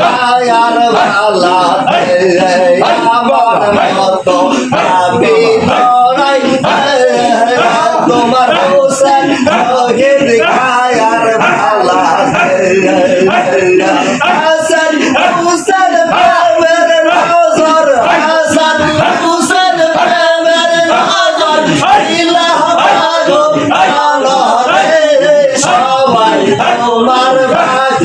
দয়ার ভালা আমার মতো ভাবি নয় তোমার হোসেন রহিত খায়ার ভালা হাসান হোসেন প্রেমের নজর হাসান হোসেন প্রেমের নজর ইলাহ ভালো ভালো রে সবাই তোমার ভাগ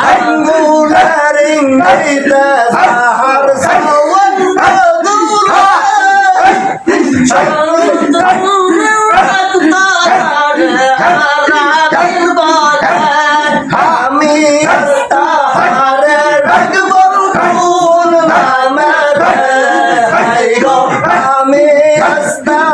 Angularing kita sahar sawan kedura Stop!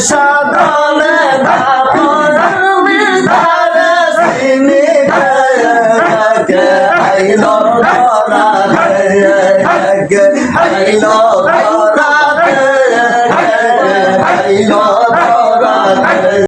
সাদলে ধারে ধারে সিনি কে আইল ধরা কে আইল ধরা কে আইল ধরা